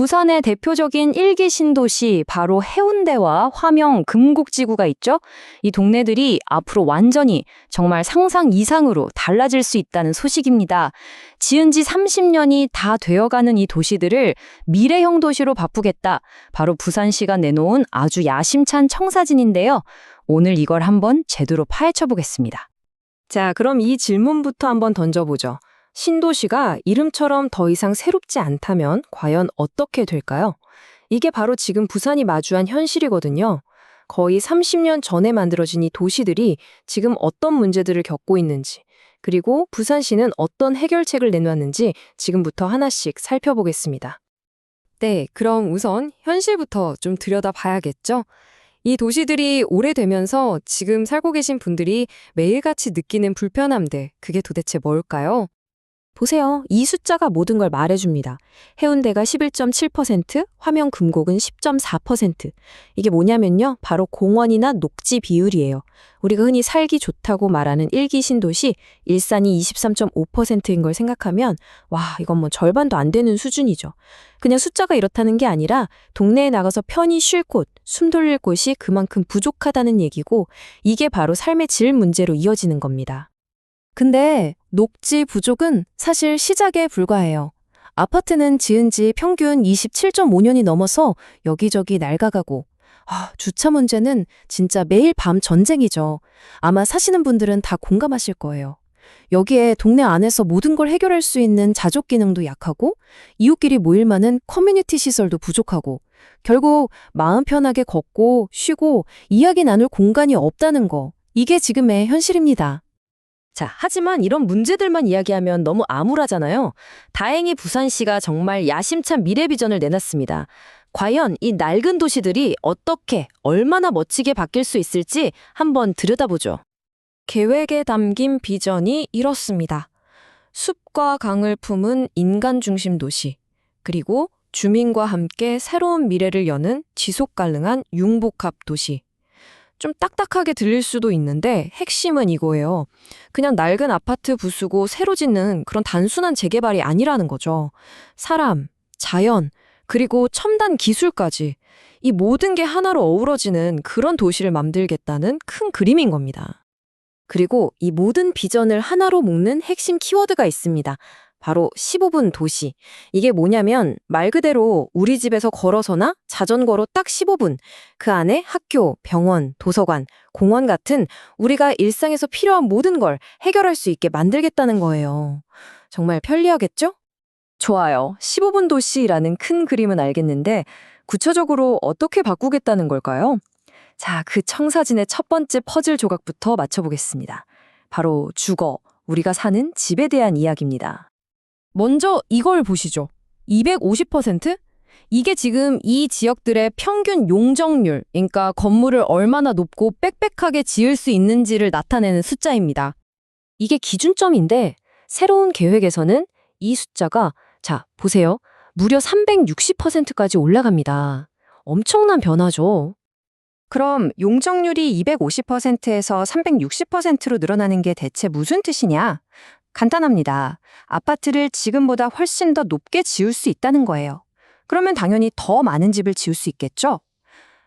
부산의 대표적인 일기 신도시 바로 해운대와 화명, 금곡지구가 있죠. 이 동네들이 앞으로 완전히 정말 상상 이상으로 달라질 수 있다는 소식입니다. 지은 지 30년이 다 되어가는 이 도시들을 미래형 도시로 바꾸겠다. 바로 부산시가 내놓은 아주 야심찬 청사진인데요. 오늘 이걸 한번 제대로 파헤쳐 보겠습니다. 자, 그럼 이 질문부터 한번 던져보죠. 신도시가 이름처럼 더 이상 새롭지 않다면 과연 어떻게 될까요? 이게 바로 지금 부산이 마주한 현실이거든요. 거의 30년 전에 만들어진 이 도시들이 지금 어떤 문제들을 겪고 있는지, 그리고 부산시는 어떤 해결책을 내놨는지 지금부터 하나씩 살펴보겠습니다. 네, 그럼 우선 현실부터 좀 들여다 봐야겠죠? 이 도시들이 오래되면서 지금 살고 계신 분들이 매일같이 느끼는 불편함들, 그게 도대체 뭘까요? 보세요. 이 숫자가 모든 걸 말해줍니다. 해운대가 11.7%, 화명 금곡은 10.4%. 이게 뭐냐면요. 바로 공원이나 녹지 비율이에요. 우리가 흔히 살기 좋다고 말하는 일기 신도시, 일산이 23.5%인 걸 생각하면, 와, 이건 뭐 절반도 안 되는 수준이죠. 그냥 숫자가 이렇다는 게 아니라, 동네에 나가서 편히 쉴 곳, 숨 돌릴 곳이 그만큼 부족하다는 얘기고, 이게 바로 삶의 질 문제로 이어지는 겁니다. 근데 녹지 부족은 사실 시작에 불과해요. 아파트는 지은 지 평균 27.5년이 넘어서 여기저기 낡아가고, 아, 주차 문제는 진짜 매일 밤 전쟁이죠. 아마 사시는 분들은 다 공감하실 거예요. 여기에 동네 안에서 모든 걸 해결할 수 있는 자족 기능도 약하고, 이웃끼리 모일 만한 커뮤니티 시설도 부족하고, 결국 마음 편하게 걷고 쉬고 이야기 나눌 공간이 없다는 거. 이게 지금의 현실입니다. 자, 하지만 이런 문제들만 이야기하면 너무 암울하잖아요. 다행히 부산시가 정말 야심찬 미래 비전을 내놨습니다. 과연 이 낡은 도시들이 어떻게, 얼마나 멋지게 바뀔 수 있을지 한번 들여다보죠. 계획에 담긴 비전이 이렇습니다. 숲과 강을 품은 인간 중심 도시, 그리고 주민과 함께 새로운 미래를 여는 지속 가능한 융복합 도시. 좀 딱딱하게 들릴 수도 있는데 핵심은 이거예요. 그냥 낡은 아파트 부수고 새로 짓는 그런 단순한 재개발이 아니라는 거죠. 사람, 자연, 그리고 첨단 기술까지 이 모든 게 하나로 어우러지는 그런 도시를 만들겠다는 큰 그림인 겁니다. 그리고 이 모든 비전을 하나로 묶는 핵심 키워드가 있습니다. 바로 15분 도시. 이게 뭐냐면 말 그대로 우리 집에서 걸어서나 자전거로 딱 15분. 그 안에 학교, 병원, 도서관, 공원 같은 우리가 일상에서 필요한 모든 걸 해결할 수 있게 만들겠다는 거예요. 정말 편리하겠죠? 좋아요. 15분 도시라는 큰 그림은 알겠는데 구체적으로 어떻게 바꾸겠다는 걸까요? 자, 그 청사진의 첫 번째 퍼즐 조각부터 맞춰보겠습니다. 바로 주거, 우리가 사는 집에 대한 이야기입니다. 먼저 이걸 보시죠. 250%? 이게 지금 이 지역들의 평균 용적률, 그러니까 건물을 얼마나 높고 빽빽하게 지을 수 있는지를 나타내는 숫자입니다. 이게 기준점인데 새로운 계획에서는 이 숫자가 자, 보세요. 무려 360%까지 올라갑니다. 엄청난 변화죠. 그럼 용적률이 250%에서 360%로 늘어나는 게 대체 무슨 뜻이냐? 간단합니다. 아파트를 지금보다 훨씬 더 높게 지을 수 있다는 거예요. 그러면 당연히 더 많은 집을 지을 수 있겠죠?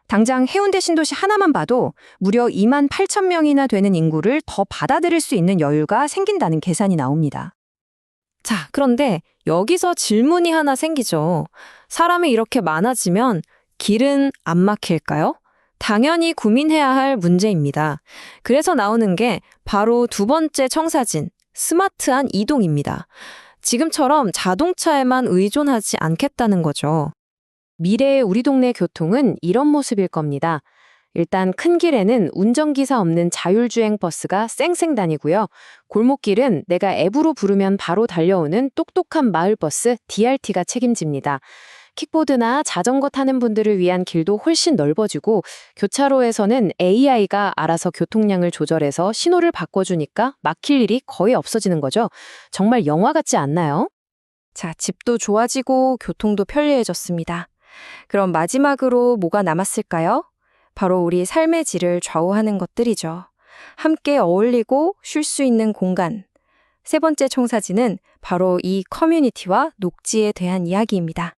당장 해운대 신도시 하나만 봐도 무려 2만 8천 명이나 되는 인구를 더 받아들일 수 있는 여유가 생긴다는 계산이 나옵니다. 자, 그런데 여기서 질문이 하나 생기죠. 사람이 이렇게 많아지면 길은 안 막힐까요? 당연히 고민해야 할 문제입니다. 그래서 나오는 게 바로 두 번째 청사진, 스마트한 이동입니다. 지금처럼 자동차에만 의존하지 않겠다는 거죠. 미래의 우리 동네 교통은 이런 모습일 겁니다. 일단 큰 길에는 운전기사 없는 자율주행 버스가 쌩쌩 다니고요. 골목길은 내가 앱으로 부르면 바로 달려오는 똑똑한 마을버스 DRT가 책임집니다. 킥보드나 자전거 타는 분들을 위한 길도 훨씬 넓어지고 교차로에서는 AI가 알아서 교통량을 조절해서 신호를 바꿔주니까 막힐 일이 거의 없어지는 거죠. 정말 영화 같지 않나요? 자, 집도 좋아지고 교통도 편리해졌습니다. 그럼 마지막으로 뭐가 남았을까요? 바로 우리 삶의 질을 좌우하는 것들이죠. 함께 어울리고 쉴 수 있는 공간. 세 번째 청사진은 바로 이 커뮤니티와 녹지에 대한 이야기입니다.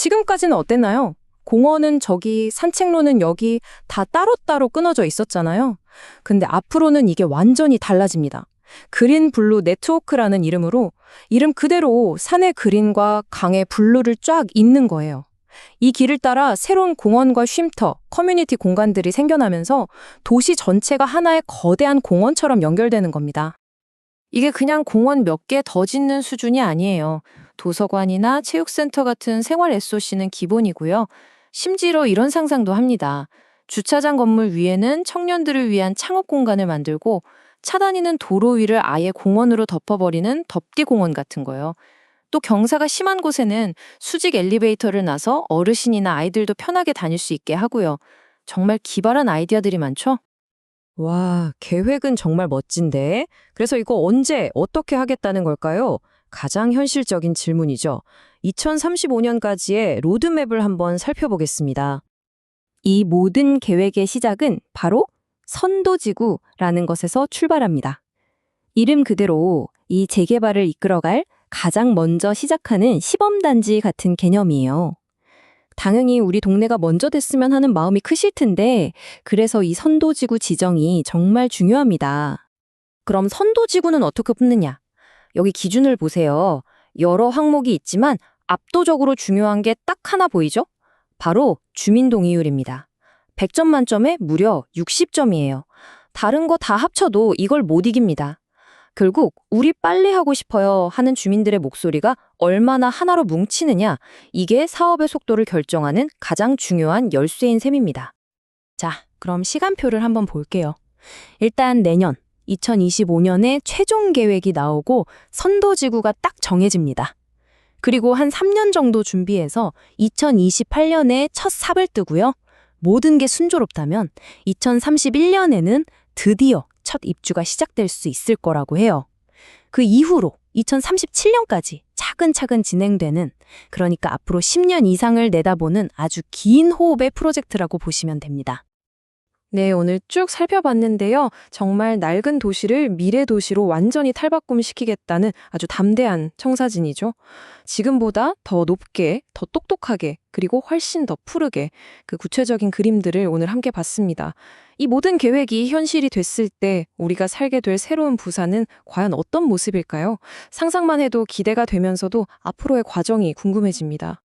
지금까지는 어땠나요? 공원은 저기, 산책로는 여기 다 따로따로 끊어져 있었잖아요. 근데 앞으로는 이게 완전히 달라집니다. 그린 블루 네트워크라는 이름으로 이름 그대로 산의 그린과 강의 블루를 쫙 잇는 거예요. 이 길을 따라 새로운 공원과 쉼터, 커뮤니티 공간들이 생겨나면서 도시 전체가 하나의 거대한 공원처럼 연결되는 겁니다. 이게 그냥 공원 몇 개 더 짓는 수준이 아니에요. 도서관이나 체육센터 같은 생활 SOC는 기본이고요. 심지어 이런 상상도 합니다. 주차장 건물 위에는 청년들을 위한 창업 공간을 만들고 차 다니는 도로 위를 아예 공원으로 덮어버리는 덮개 공원 같은 거요. 또 경사가 심한 곳에는 수직 엘리베이터를 놔서 어르신이나 아이들도 편하게 다닐 수 있게 하고요. 정말 기발한 아이디어들이 많죠? 와, 계획은 정말 멋진데. 그래서 이거 언제, 어떻게 하겠다는 걸까요? 가장 현실적인 질문이죠. 2035년까지의 로드맵을 한번 살펴보겠습니다. 이 모든 계획의 시작은 바로 선도지구라는 것에서 출발합니다. 이름 그대로 이 재개발을 이끌어갈 가장 먼저 시작하는 시범단지 같은 개념이에요. 당연히 우리 동네가 먼저 됐으면 하는 마음이 크실 텐데, 그래서 이 선도지구 지정이 정말 중요합니다. 그럼 선도지구는 어떻게 뽑느냐? 여기 기준을 보세요. 여러 항목이 있지만 압도적으로 중요한 게 딱 하나 보이죠? 바로 주민동의율입니다. 100점 만점에 무려 60점이에요. 다른 거 다 합쳐도 이걸 못 이깁니다. 결국 우리 빨리 하고 싶어요 하는 주민들의 목소리가 얼마나 하나로 뭉치느냐 이게 사업의 속도를 결정하는 가장 중요한 열쇠인 셈입니다. 자, 그럼 시간표를 한번 볼게요. 일단 내년 2025년에 최종 계획이 나오고 선도지구가 딱 정해집니다. 그리고 한 3년 정도 준비해서 2028년에 첫 삽을 뜨고요. 모든 게 순조롭다면 2031년에는 드디어 첫 입주가 시작될 수 있을 거라고 해요. 그 이후로 2037년까지 차근차근 진행되는 그러니까 앞으로 10년 이상을 내다보는 아주 긴 호흡의 프로젝트라고 보시면 됩니다. 네, 오늘 쭉 살펴봤는데요. 정말 낡은 도시를 미래 도시로 완전히 탈바꿈시키겠다는 아주 담대한 청사진이죠. 지금보다 더 높게, 더 똑똑하게, 그리고 훨씬 더 푸르게 그 구체적인 그림들을 오늘 함께 봤습니다. 이 모든 계획이 현실이 됐을 때 우리가 살게 될 새로운 부산은 과연 어떤 모습일까요? 상상만 해도 기대가 되면서도 앞으로의 과정이 궁금해집니다.